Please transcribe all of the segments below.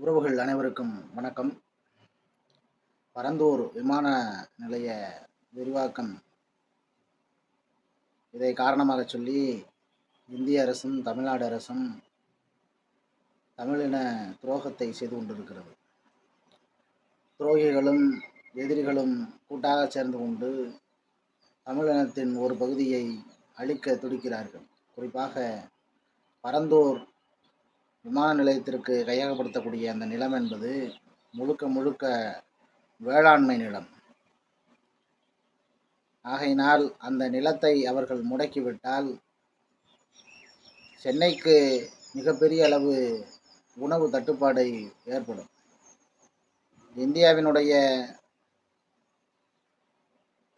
உறவுகள் அனைவருக்கும் வணக்கம். பரந்தூர் விமான நிலைய விரிவாக்கம். இதை காரணமாக சொல்லி இந்திய அரசும் தமிழ்நாடு அரசும் தமிழின துரோகத்தை செய்து கொண்டிருக்கிறது. துரோகிகளும் எதிரிகளும் கூட்டாக சேர்ந்து கொண்டு தமிழினத்தின் ஒரு பகுதியை அழிக்க துடிக்கிறார்கள். குறிப்பாக பரந்தூர் விமான நிலையத்திற்கு கையகப்படுத்தக்கூடிய அந்த நிலம் என்பது முழுக்க முழுக்க வேளாண்மை நிலம். ஆகையினால் அந்த நிலத்தை அவர்கள் முடக்கிவிட்டால் சென்னைக்கு மிகப்பெரிய அளவு உணவு தட்டுப்பாடு ஏற்படும். இந்தியாவினுடைய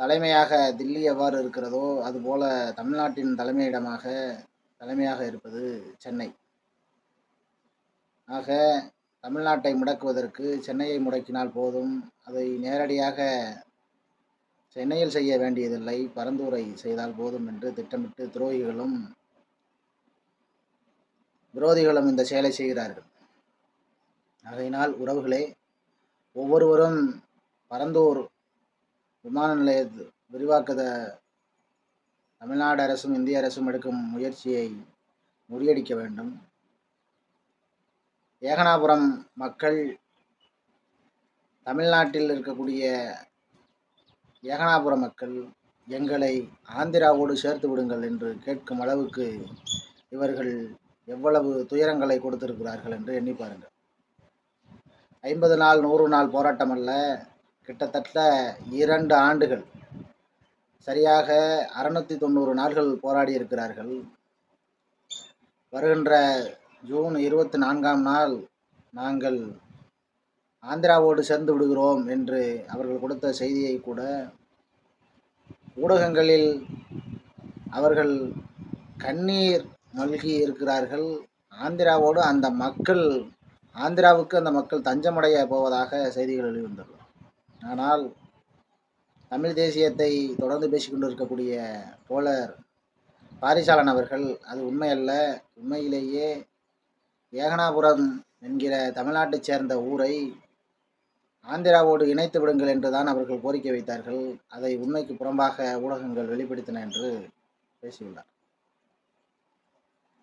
தலைமையாக தில்லி எவ்வாறு இருக்கிறதோ அதுபோல தமிழ்நாட்டின் தலைமையிடமாக தலைமையாக இருப்பது சென்னை. ஆக தமிழ்நாட்டை முடக்குவதற்கு சென்னையை முடக்கினால் போதும். அதை நேரடியாக சென்னையில் செய்ய வேண்டியதில்லை. பரந்தூரை செய்தால் போதும் என்று திட்டமிட்டு துரோகிகளும் விரோதிகளும் இந்த செயலை செய்கிறார்கள். ஆகையினால் உறவுகளே ஒவ்வொருவரும் பரந்தூர் விமான நிலைய விரிவாக்கத தமிழ்நாடு அரசும் இந்திய அரசும் எடுக்கும் முயற்சியை முறியடிக்க வேண்டும். ஏகனாபுரம் மக்கள் தமிழ்நாட்டில் இருக்கக்கூடிய ஏகனாபுரம் மக்கள் எங்களை ஆந்திராவோடு சேர்த்து விடுங்கள் என்று கேட்கும் அளவுக்கு இவர்கள் எவ்வளவு துயரங்களை கொடுத்திருக்கிறார்கள் என்று எண்ணி பாருங்கள். ஐம்பது நாள் நூறு நாள் போராட்டம் அல்ல கிட்டத்தட்ட இரண்டு ஆண்டுகள். சரியாக அறுநூத்தி தொண்ணூறு நாள்கள் போராடி இருக்கிறார்கள் வருகின்ற ஜூன் இருபத்தி நான்காம் நாள் நாங்கள் ஆந்திராவோடு சேர்ந்து விடுகிறோம் என்று அவர்கள் கொடுத்த செய்தியை கூட ஊடகங்களில் அவர்கள் கண்ணீர் மல்கி இருக்கிறார்கள். ஆந்திராவோடு அந்த மக்கள் ஆந்திராவுக்கு அந்த மக்கள் தஞ்சமடைய போவதாக செய்திகள் வெளிவந்துள்ளது ஆனால் தமிழ் தேசியத்தை தொடர்ந்து பேசிக்கொண்டு இருக்கக்கூடிய தோழர் பாரிசாலன் அவர்கள் அது உண்மையல்ல உண்மையிலேயே ஏகனாபுரம் என்கிற தமிழ்நாட்டைச் சேர்ந்த ஊரை ஆந்திராவோடு இணைத்து விடுங்கள் என்றுதான் அவர்கள் கோரிக்கை வைத்தார்கள். அதை உண்மைக்கு புறம்பாக ஊடகங்கள் வெளிப்படுத்தின என்று பேசியுள்ளார்.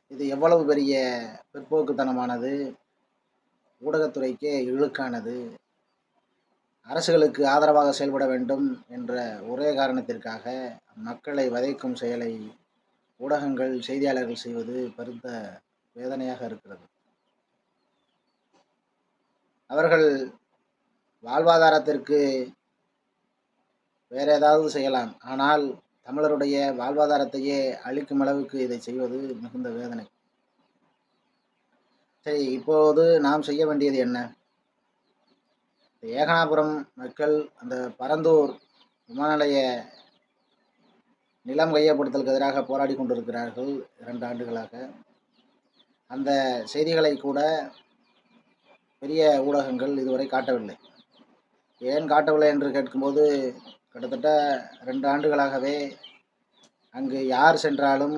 இது எவ்வளவு பெரிய பிற்போக்குத்தனமானது? ஊடகத்துறைக்கே இழுக்கானது. அரசுகளுக்கு ஆதரவாக செயல்பட வேண்டும் என்ற ஒரே காரணத்திற்காக மக்களை வதைக்கும் செயலை ஊடகங்கள் செய்தியாளர்கள் செய்வது பெருத்த வேதனையாக இருக்கிறது. அவர்கள் வாழ்வாதாரத்திற்கு வேற ஏதாவது செய்யலாம். ஆனால் தமிழருடைய வாழ்வாதாரத்தையே அழிக்கும் அளவுக்கு இதை செய்வது மிகுந்த வேதனை. சரி இப்போது நாம் செய்ய வேண்டியது என்ன? ஏகனாபுரம் மக்கள் அந்த பரந்தூர் விமான நிலைய நிலம் கையப்படுத்தலுக்கு எதிராக போராடி கொண்டிருக்கிறார்கள் இரண்டு ஆண்டுகளாக. அந்த செய்திகளை கூட பெரிய ஊடகங்கள் இதுவரை காட்டவில்லை. ஏன் காட்டவில்லை என்று கேட்கும்போது கிட்டத்தட்ட ரெண்டு ஆண்டுகளாகவே அங்கு யார் சென்றாலும்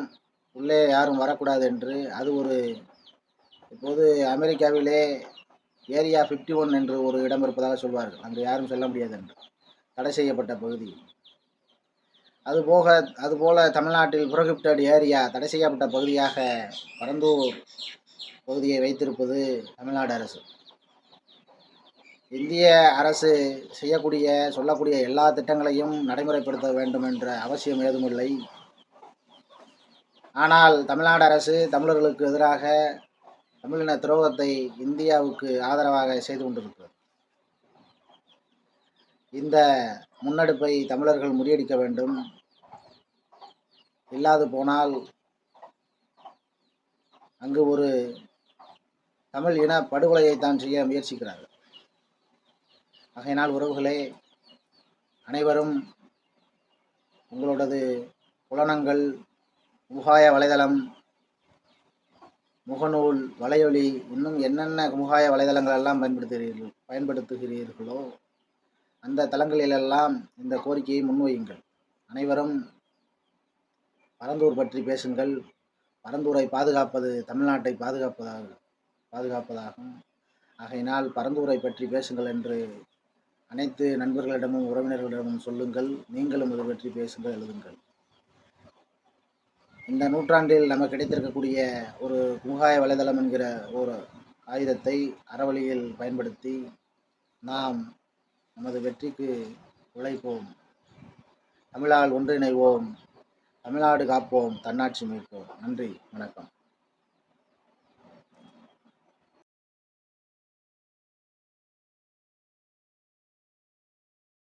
உள்ளே யாரும் வரக்கூடாது என்று அது ஒரு இப்போது அமெரிக்காவிலே ஏரியா ஃபிஃப்டி ஒன் என்று ஒரு இடம் இருப்பதாக சொல்வார்கள். அங்கு யாரும் செல்ல முடியாது என்று தடை செய்யப்பட்ட பகுதி. அதுபோக அதுபோல தமிழ்நாட்டில் புரோகிப்டட் ஏரியா தடை செய்யப்பட்ட பகுதியாக பரந்தூர் பகுதியை வைத்திருப்பது தமிழ்நாடு அரசு. இந்திய அரசு செய்யக்கூடிய சொல்லக்கூடிய எல்லா திட்டங்களையும் நடைமுறைப்படுத்த வேண்டும் என்ற அவசியம் ஏதுமில்லை ஆனால் தமிழ்நாடு அரசு தமிழர்களுக்கு எதிராக தமிழின துரோகத்தை இந்தியாவுக்கு ஆதரவாக செய்து கொண்டிருக்கிறது. இந்த முன்னெடுப்பை தமிழர்கள் முறியடிக்க வேண்டும். இல்லாது போனால் அங்கு ஒரு தமிழ் இன படுகொலையைத்தான் செய்ய முயற்சிக்கிறார்கள். ஆகையினால் உறவுகளே அனைவரும் உங்களோடது புலனங்கள் முகாய வலைதளம் முகநூல் வலையொலி இன்னும் என்னென்ன முகாய வலைதளங்கள் எல்லாம் பயன்படுத்துகிறீர்கள் பயன்படுத்துகிறீர்களோ அந்த தளங்களிலெல்லாம் இந்த கோரிக்கையை முன்வையுங்கள். அனைவரும் பரந்தூர் பற்றி பேசுங்கள். பரந்தூரை பாதுகாப்பது தமிழ்நாட்டை பாதுகாப்பதாக பாதுகாப்பதாகும். ஆகையினால் பரந்தூரை பற்றி பேசுங்கள் என்று அனைத்து நண்பர்களிடமும் உறவினர்களிடமும் சொல்லுங்கள். நீங்களும் இது பற்றி பேசுங்கள் எழுதுங்கள். இந்த நூற்றாண்டில் நமக்கு கிடைத்திருக்கக்கூடிய ஒரு முகாய வலைதளம் என்கிற ஒரு ஆயுதத்தை அறவழியில் பயன்படுத்தி நாம் நமது வெற்றிக்கு உழைப்போம். தமிழால் ஒன்றிணைவோம். தமிழ்நாடு காப்போம். தன்னாட்சி மீட்போம். நன்றி. வணக்கம்.